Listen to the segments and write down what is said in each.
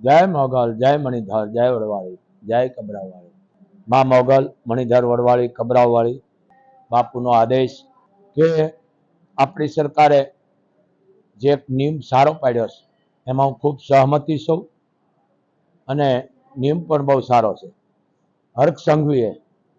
જય મોગલ, જય મણિધર, જય વડવાળી, જય કબરાવાળી. મા મોગલ, મણિધર, વડવાળી, કબરાવાળી બાપુનો આદેશ કે આપણી સરકારે જે નિયમ સારો પાડ્યો છે, એમાં હું ખૂબ સહમતી છું અને નિયમ પણ બહુ સારો છે. હર્ક સંઘવીએ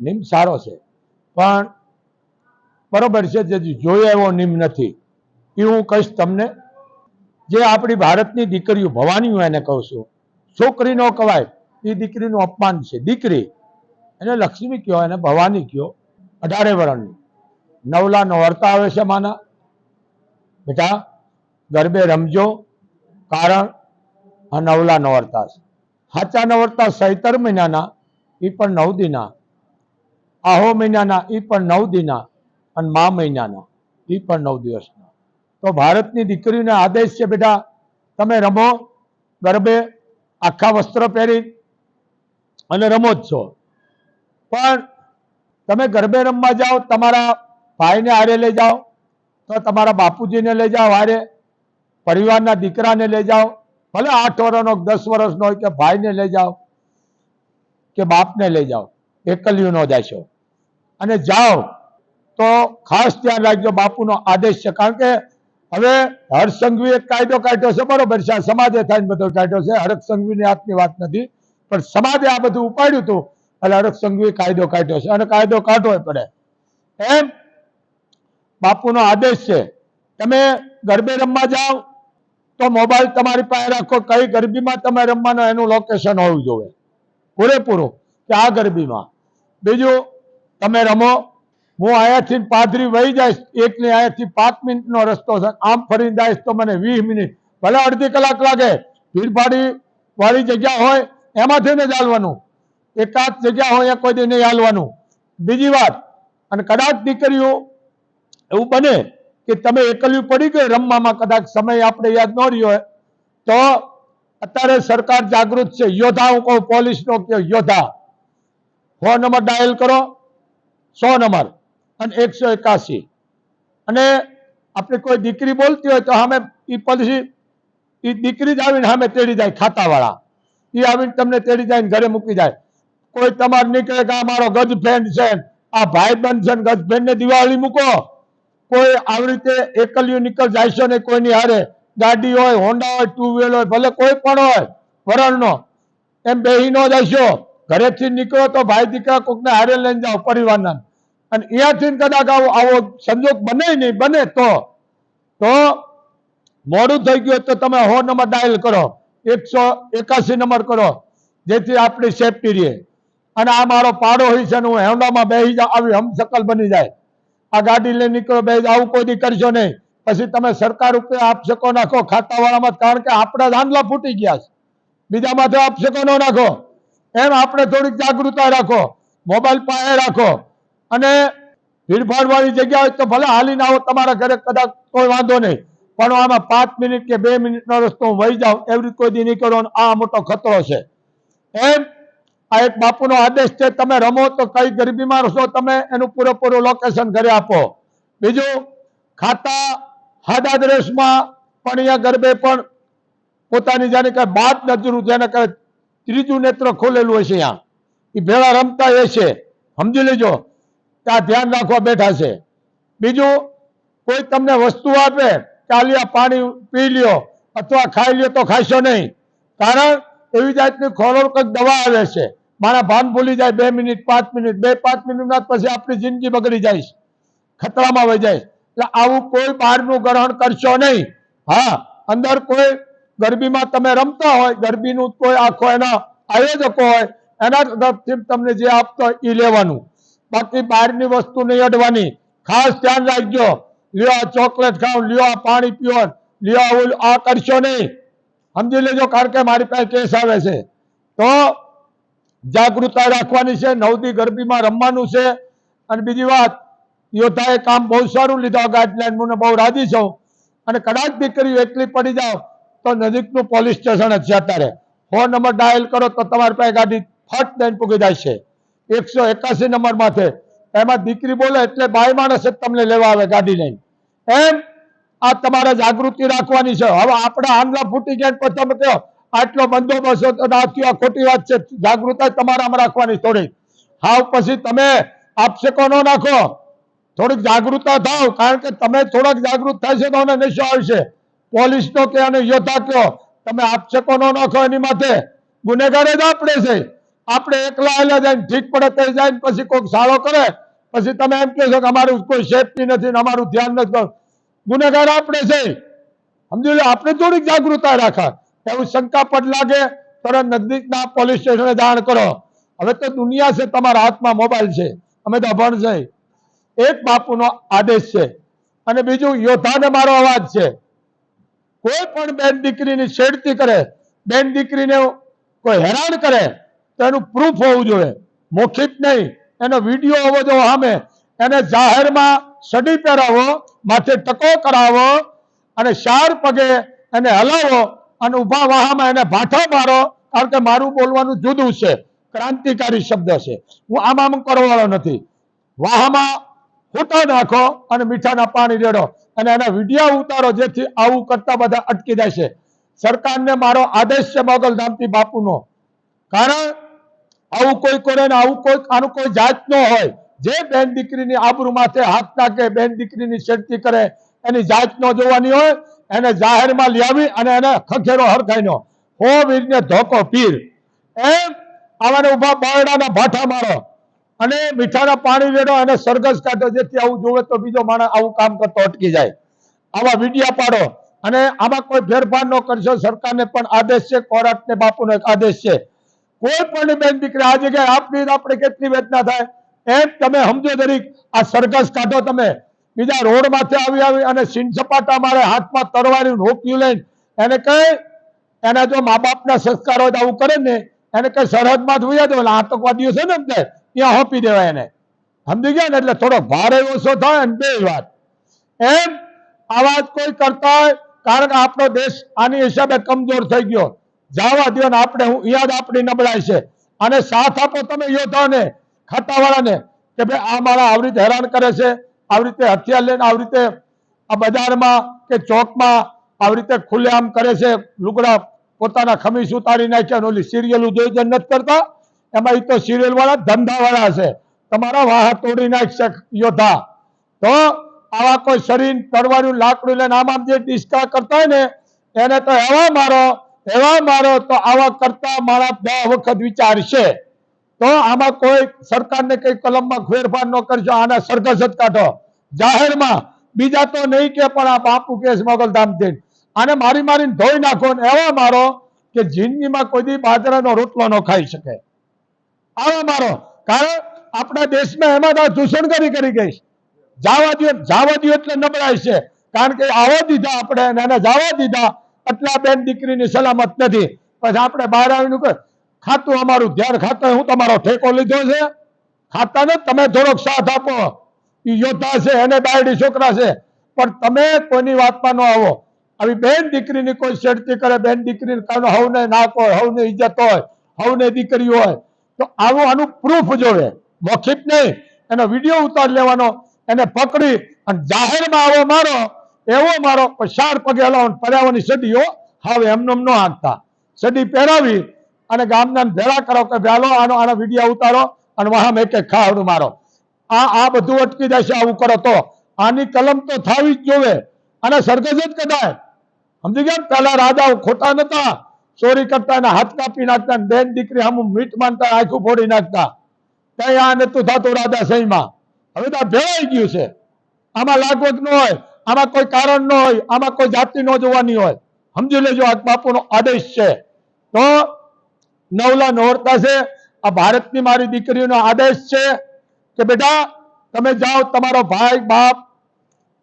નિયમ સારો છે, પણ બરોબર છે, જે જોઈએ એવો નિયમ નથી. એ હું કહીશ તમને જે આપણી ભારતની દીકરીઓ, ભવાની હું એને કહું છું, છોકરી નો કહેવાય એ દીકરીનું અપમાન છે. દીકરી, એને લક્ષ્મી કયો, એને ભવાની કયો, અઢારે વરણની. નવલા નોરતા આવે છે માના. બેટા, ગરબે રમજો, કારણ આ નવલા નવરતા છે સાચા નવરતા સૈતર મહિનાના એ પણ નવ દિના. આહો મહિનાના એ પણ નવ દિના. અને મા મહિનાના એ પણ નવ દિવસના. તો ભારતની દીકરીને આદેશ છે, બેટા, તમે રમો, ગરબે આખા વસ્ત્ર પહેરી અને રમો જ છો. પણ તમે ગરબે રમવા જાઓ, તમારા ભાઈને હારે લઈ જાઓ, તો તમારા બાપુજીને લઈ જાઓ હારે, પરિવારના દીકરાને લઈ જાઓ, ભલે આઠ વર્ષનો દસ વર્ષનો હોય કે ભાઈને લઈ જાઓ કે બાપને લઈ જાઓ એકલ્યું ન જાશો અને જાઓ તો ખાસ ધ્યાન રાખજો, બાપુનો આદેશ છે. કારણ કે હવે હર્ષ સંઘવી એક કાયદો કાઢ્યો છે, બરોબર છે સમાજે થઈને બધો કાઢ્યો છે હર્ષ સંઘવીની હાથની વાત નથી, પણ સમાજે આ બધું ઉપાડ્યું હતું, એટલે હર્ષ કાયદો કાઢ્યો છે, અને કાયદો કાઢવો પડે. એમ બાપુનો આદેશ છે, તમે ગરબે રમવા જાઓ, તો મોબાઈલ તમારી પાસે રાખો, કઈ ગરબીમાં તમે રમવાનું એનું લોકેશન હોવું જોઈએ. પૂરેપૂરું કે આ ગરબીમાં. બીજું, તમે રમો હું અહીંયાથી પાદરી વહી જઈશ. એકની અહીંયાથી પાંચ મિનિટનો રસ્તો છે. આમ ફરીને જઈશ તો મને વીસ મિનિટ. ભલે અડધી કલાક લાગે. ભીડભાડી વાળી જગ્યા હોય એમાંથી ને જ હાલવાનું એકાદ જગ્યા હોય કોઈ દી નહીં હાલવાનું બીજી વાત, અને કદાચ દીકરીઓ એવું બને કે તમે એકલ્યું પડી ગઈ રમવામાં કદાચ સમય આપણે યાદ ન રહ્યો હોય, તો અત્યારે સરકાર જાગૃત છે. યોદ્ધા હું કહું, પોલીસનો કે યોદ્ધા. ફોન નંબર ડાયલ કરો. સો નંબર. અને એકસો એકાસી અને આપણે કોઈ દીકરી બોલતી હોય તો સામે એ પછી એ દીકરી જ આવીને સામે તેડી જાય ખાતાવાળા. એ આવીને તમને તેડી જાય ઘરે મૂકી જાય. કોઈ તમારે નીકળે કે આ મારો ગજ ફ્રેન્ડ છે આ ભાઈ બંધ છે ને ગજ ને દિવાળી મૂકો. કોઈ આવી રીતે એકલ્યું નીકળ જાય છે ને કોઈની હારે. ગાડી હોય, હોન્ડા હોય ટુ વ્હીલ હોય, ભલે કોઈ પણ હોય, વરણનો. એમ બેહી ન જશો ઘરેથી નીકળો તો ભાઈ દીકરા કોકને હારે લઈને જાઓ, પરિવારના. અને અહીંયાથી કદાચ આવો આવો સંજોગ બને નહીં, બને તો તો મોડું થઈ ગયું તો તમે સો નંબર ડાયલ કરો. એકસો એકાસી નંબર કરો. જેથી આપણી સેફટી રહે. અને આ મારો પાડો હોય છે હું હેન્ડામાં બેસી જાઉં, આવી હમશકલ બની જાય. આ ગાડી લઈને નીકળો બે, આવું કોઈ કરશો નહીં. પછી તમે સરકાર ઉપર આપશકો નાખો, ખાતાવાળામાં, કારણ કે આપણા ધાંધલા ફૂટી ગયા છે. બીજામાંથી આપશકો ન નાખો. એમ આપણે થોડીક જાગૃતતા રાખો. મોબાઈલ પાસે રાખો. અને ભીડભાડ વાળી જગ્યા હોય તો ભલે હાલીને આવો તમારા ઘરે કદાચ કોઈ વાંધો નહીં. પણ આમાં પાંચ મિનિટ કે બે મિનિટનો રસ્તો હું વહી જાઉં, એવી કોઈ દી નહીં કરો આ મોટો ખતરો છે. એમ આ એક બાપુનો આદેશ છે, તમે રમો તો કઈ ગરીબીમાં છો તમે એનું પૂરેપૂરું લોકેશન ઘરે આપો. બીજું, ખાતા હાડા દ્રેશમાં પણ અહીંયા ગરબે પણ પોતાની જાણે કે બાદ નજરું જેને કહે ત્રીજું નેત્ર ખોલેલું છે અહીંયા. એ ભેળા રમતા એ છે. સમજી લેજો. ત્યાં ધ્યાન રાખવા બેઠા છે. બીજું, કોઈ તમને વસ્તુ આપે ચાલ્યા પાણી પી લ્યો, અથવા ખાઈ લ્યો તો ખાશો નહીં. કારણ એવી જાતની ખોરાક દવા આવે છે. મારા ભાન ભૂલી જાય, બે મિનિટ, પાંચ મિનિટ, બે પાંચ મિનિટના પછી આપણી જિંદગી બગડી જાય ખતરામાં વહી જાય એટલે આવું કોઈ બહારનું ગ્રહણ કરશો નહીં. હા, અંદર કોઈ ગરબીમાં તમે રમતા હોય, ગરબીનું કોઈ આખો એના આયોજકો હોય, એના તરફથી તમને જે આપતો હોય એ લેવાનું. બાકી બહારની વસ્તુ નહીં અડવાની. ખાસ ધ્યાન રાખજો. લ્યો આ ચોકલેટ ખાવ લ્યો આ પાણી પીવો લ્યો આવું આ કરશો નહીં. સમજી લેજો કારણ કે મારી પાસે કેસ આવે છે. તો જાગૃતતા રાખવાની છે, નવદી ગરબીમાં રમવાનું છે. અને બીજી વાત, યોદ્ધાએ કામ બહુ સારું લીધું ગાઈડલાઈન હું બહુ રાજી છું. અને કદાચ દીકરીઓ એટલી પડી જાઓ, તો નજીકનું પોલીસ સ્ટેશન જ છે અત્યારે. ફોન નંબર ડાયલ કરો તો તમારી પાસે ગાડી ફટ દઈને પૂગી જાય છે. એકસો એકાસી નંબર માથે. એમાં દીકરી બોલે એટલે ભાઈ માણસ જ તમને લેવા આવે ગાડી લઈને. એમ આ તમારે જાગૃતિ રાખવાની છે. હવે આપણે આંગલા ફૂટી ગયા પછી તમે કહો, આટલો બંદોબસ્ત હતો આ ખોટી વાત છે. જાગૃતતા તમારામાં રાખવાની થોડી હાવ પછી તમે આપશેકો ન નાખો? થોડીક જાગૃતતા થાવ, કારણ કે તમે થોડાક જાગૃત થશે તો નશો આવશે. પોલીસનો કે અને યોદ્ધા કયો તમે આપશેકો ન નાખો એની માથે? ગુનેગાર જ આપણે છે. આપણે એકલા એલા જાય ઠીક પડે તે જાય પછી કોઈક સાળો કરે. પછી તમે એમ કહેશો કે અમારું કોઈ સેફટી નથી અમારું ધ્યાન નથી. ગુનેગાર આપણે છે. સમજી લો, આપણે થોડીક જાગૃતતા રાખા. એવું શંકાપદ લાગે, તરત નજદીકના પોલીસ સ્ટેશને જાણ કરો. હવે તો દુનિયા છે, તમારા હાથમાં મોબાઈલ છે. અમે તો અભણ છે. એક બાપુનો આદેશ છે. અને બીજું, યોદ્ધાને મારો અવાજ છે. કોઈ પણ બેન દીકરીની છેડતી કરે, બેન દીકરીને કોઈ હેરાન કરે તો એનું પ્રૂફ હોવું જોઈએ. મૌખિક નહીં. એનો વીડિયો હોવો જોઈએ સામે. એને જાહેરમાં સડી પહેરાવો, માથે ટકો કરાવો અને ચાર પગે એને હલાવો અને ઊભા વાહામાં એને ભાઠા મારો, કારણ કે મારું બોલવાનું જુદું છે. ક્રાંતિકારી શબ્દ છે. હું આમ આમ કરવાળો નથી. વાહામાં ફૂટા નાખો અને મીઠાના પાણી રેડો અને એના વિડીયા ઉતારો જેથી આવું કરતા બધા અટકી જાય છે. સરકારને મારો આદેશ છે મોગલધામથી બાપુનો. કારણ આવું કોઈ કરે ને આવું કોઈ આનું કોઈ જાત ન હોય. જે બેન દીકરીની આબરૂ માથે હાથ નાખે, બેન દીકરીની છેડતી કરે, એની જાત ન જોવાની હોય, એને જાહેરમાં લઈ અને એને ખખેરો હરખાઈનો. હો વીરને ધોકો પીર. એમ આવાને ઊભા બારડાના ભાઠા મારો. અને મીઠાના પાણી રેડો અને સરઘસ કાઢો, જેથી આવું જોવે તો બીજો માણસ આવું કામ કરતો અટકી જાય. આવા વિડિયા પાડો. અને આમાં કોઈ ફેરફાર ન કરશો. સરકારને પણ આદેશ છે, કોરાટને બાપુનો એક આદેશ છે. કોઈ પણ બેન દીકરી આ જગ્યાએ આપની આપણે કેટલી વેદના થાય? એમ તમે સમજો દરેક, આ સરઘસ કાઢો તમે. બીજા રોડ માથે આવી આવી અને સીન સપાટા મારે હાથમાં તરવાની રોક્યું લઈને એને કઈ, એના જો મા બાપના સંસ્કાર હોય તો આવું કરે ને, એને કઈ સરહદમાં જ વયા દો આતંકવાદીઓ છે ને એમને ત્યાં હોપી દેવાય એને. સમજી ગયા ને? એટલે થોડો ભારે ઓછો થાય ને બે વાત. એમ, આ વાત કોઈ કરતા હોય, કારણ કે આપણો દેશ આની હિસાબે કમજોર થઈ ગયો. જવા દો ને આપણે હું યાદ આપણી નબળાઈ છે. અને સાથ આપો તમે યોદ્ધાને ખાતાવાળાને કે ભાઈ આ મારા આવી રીતે હેરાન કરે છે, આવી રીતે હથિયાર લઈને આવી રીતે આ બજારમાં કે ચોકમાં આવી રીતે ખુલ્લેઆમ કરે છે, લુગડા પોતાના ખમીસ ઉતારી નાખ્યા ને ઓલી સિરિયલ જોઈ નથી કરતા? એમાં એ તો સિરિયલ વાળા ધંધા વાળા છે. તમારા વાહ તોડી નાખશે યોદ્ધા. તો આવા કોઈ શરીર તરવાનું લાકડું લઈને આમ આમ જે ડિસ્કા કરતા હોય ને, એને તો એવા મારો એવા મારો તો આવા કરતા મારા બે વખત વિચારશે તો આમાં કોઈ સરકારને કઈ કલમમાં ફેરફાર ન કરજો, આના સરઘસ જ કાઢો. જાહેરમાં બીજા તો નહીં કે, પણ આ બાપુ કેસ મોગલધામથી આને મારી મારીને ધોઈ નાખો ને એવા મારો કે જિંદગીમાં કોઈ દી બાજરાનો રોટલો ન ખાઈ શકે. આવા મારો. કારણ આપણા દેશમાં એમાં તો દૂષણ કરી ગઈ જાવા દો જાવા દો એટલે નબળાય છે. કારણ કે આવો દીધા આપણે એને જાવા દીધા. એટલા બેન દીકરીની સલામત નથી. પછી આપણે બહાર આવીને કહે, ખાતું અમારું ધ્યાન ખાતા હું તમારો ઠેકો લીધો છે? ખાતા ને તમે થોડોક સાથ આપો. એ યોદ્ધા છે, એને બાયડી છોકરા છે. પણ તમે કોઈની વાતમાં ન આવો. આવી બેન દીકરીની કોઈ છેડતી કરે, બેન દીકરીને કાનો હવને નાક હોય, હવને ઇજ્જત હોય, હવને દીકરી હોય, તો આવું આનું પ્રૂફ જોવે. મૌખિક નહીં. એનો વીડિયો ઉતાર લેવાનો, એને પકડી અને જાહેરમાં આવો મારો. એવો મારો ચાર પગે હલાવો ને પર્યાવરણની સદીઓ હવે એમને એમ ન હાંકતા. સદી પહેરાવી અને ગામના ભેળા કરો કે ભેલો આનો આનો વીડિયો ઉતારો અને વહામ એક એક મારો. આ આ બધું અટકી જશે, આવું કરો તો. આની કલમ તો થાવી જ જોવે. અને સરગજ જ કદાય સમજી ગયા પેલા રાજાઓ ખોટા નતા. ચોરી કરતા એના હાથ કાપી નાખતા બેન દીકરી હમ મીટ માનતા આખું ફોડી નાખતા. કઈ આ નતું થતું રાજા સહીમાં. હવે તો ભેળાઈ ગયું છે. આમાં લાગવત ન હોય. આમાં કોઈ કારણ ન હોય, આમાં કોઈ જાતિ ન જોવાની હોય. સમજી લેજો આ બાપુનો આદેશ છે. તો નવલા નોરતા છે, આ ભારતની મારી દીકરીઓનો આદેશ છે કે બેટા, તમે જાઓ, તમારો ભાઈ, બાપ,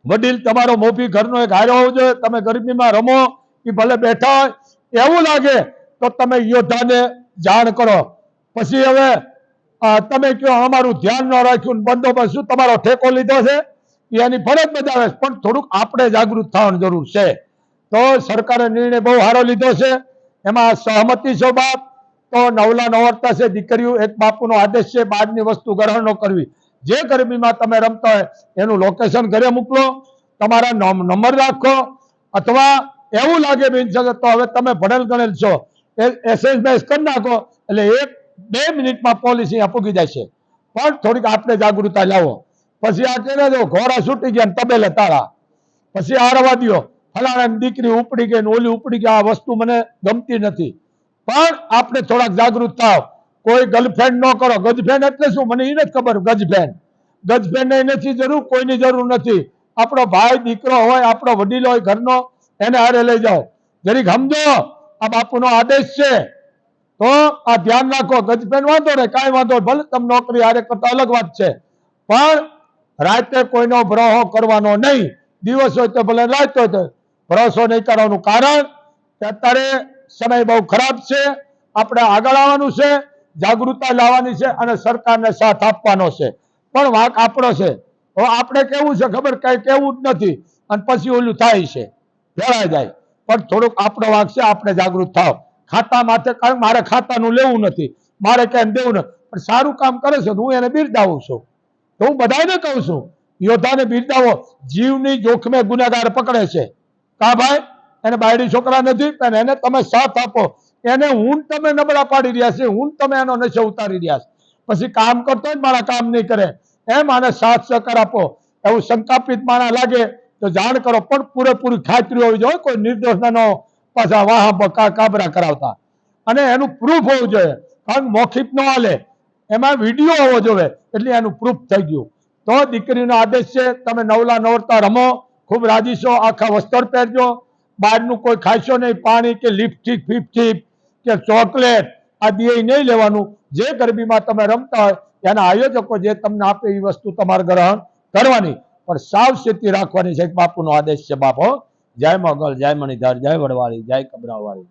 વડીલ તમારો મોભી ઘરનો એક હારો હોવો જોઈએ તમે ગરમીમાં રમો, એ ભલે બેઠા હોય, એવું લાગે તો તમે યોદ્ધાને જાણ કરો. પછી હવે તમે કયો, અમારું ધ્યાન ન રાખ્યું બંદોબસ્ત શું તમારો ઠેકો લીધો છે? એની ફરજ બજાવે છે. પણ થોડુંક આપણે જાગૃત થવાની જરૂર છે. તો સરકારે નિર્ણય બહુ સારો લીધો છે. એમાં સહમતિ છો બાપ. તો નવલા નવરતા છે દીકરીઓ, એક બાપુનો આદેશ છે, બહારની વસ્તુ ગ્રહણ ન કરવી. જે ગરમીમાં તમે રમતા હોય, એનું લોકેશન ઘરે મોકલો. તમારા નંબર રાખો. અથવા એવું લાગે બેન સગત તો હવે તમે ભણેલ ગણેલ છો. એ બેસ કરી નાખો. એટલે એક બે મિનિટમાં પોલિસી પૂગી જાય છે પણ થોડીક આપણે જાગૃતતા લાવો. પછી આ કહે જો ઘોડા છૂટી ગયા તબેલે તાળા પછી આ દો દ્યો. ફલાણાની દીકરી ઉપડી ગઈ ને ઓલી ઉપડી ગઈ, આ વસ્તુ મને ગમતી નથી. પણ આપણે થોડાક જાગૃત થાવ. કોઈ ગર્લફ્રેન્ડ ન કરો. ગજફ્રેન્ડ એટલે શું? મને એ નથી ખબર ગર્લફ્રેન્ડ ગર્લફ્રેન્ડ નથી જરૂર, કોઈની જરૂર નથી. આપણો ભાઈ, દીકરો હોય, આપણો વડીલ હોય, ઘરનો, એને હારે લઈ જાઓ. જરીક સમજો, આ બાપુનો આદેશ છે. તો આ ધ્યાન રાખો. ગજફેન વાંધો ને કાંઈ વાંધો. ભલે તમે નોકરી હારે કરતા અલગ વાત છે. પણ રાતે કોઈનો ભ્રહો કરવાનો નહીં. દિવસ હોય તો ભલે રાત હોય તો ભરોસો નહીં કરવાનું કારણ કે અત્યારે સમય બહુ ખરાબ છે. આપણે આગળ આવવાનું છે, જાગૃતતા લાવવાની છે અને સરકારને સાથ આપવાનો છે. પણ વાંક આપણો છે. હવે આપણે કેવું છે ખબર? કઈ કેવું જ નથી. અને પછી ઓલું થાય છે. ભેળાઈ જાય. પણ થોડુંક આપણો વાંક છે, આપણે જાગૃત થાવ. ખાતા માથે કારણ મારે ખાતાનું લેવું નથી. મારે ક્યાંય દેવું નથી. પણ સારું કામ કરે છે હું એને બિરદાવું છું. તો હું બધાને કહું છું, યોદ્ધાને બિરદાવો, જીવની જોખમે ગુનેગાર પકડે છે. કા ભાઈ? એને બાયડી છોકરા નથી, પણ એને તમે સાથ આપો. એને હું તમે નબળા પાડી રહ્યા છે હું તમે એનો નશો ઉતારી રહ્યા છે. પછી કામ કરતો હોય મારા કામ નહીં કરે એમ આને સાથ સહકાર આપો. એવું શંકાપિત માણા લાગે તો જાણ કરો, પણ પૂરેપૂરી ખાતરી હોવી જોઈએ, કોઈ નિર્દોષ ન પાછા વાહ બકા કાબરા કરાવતા. અને એનું પ્રૂફ હોવું જોઈએ. કારણ મૌખિક ન હાલે. એમાં વીડિયો હોવો જોઈએ. એટલે એનું પ્રૂફ થઈ ગયું. તો દીકરીનો આદેશ છે, તમે નવલા નવરતા રમો, ખૂબ રાજીશો આખા વસ્ત્ર પહેરજો. બહારનું કોઈ ખાશો નહીં, પાણી કે લિપસ્ટિક ફિપસ્ટિક કે ચોકલેટ, આ દિયે નહીં લેવાનું. જે ગરબીમાં તમે રમતા હોય, એના આયોજકો જે તમને આપે એ વસ્તુ તમારે ગ્રહણ કરવાની. પણ સાવચેતી રાખવાની છે બાપુનો આદેશ છે બાપો જય મોગલ, જય મણિધર, જય વડવાળી, જય કબરાવાળી.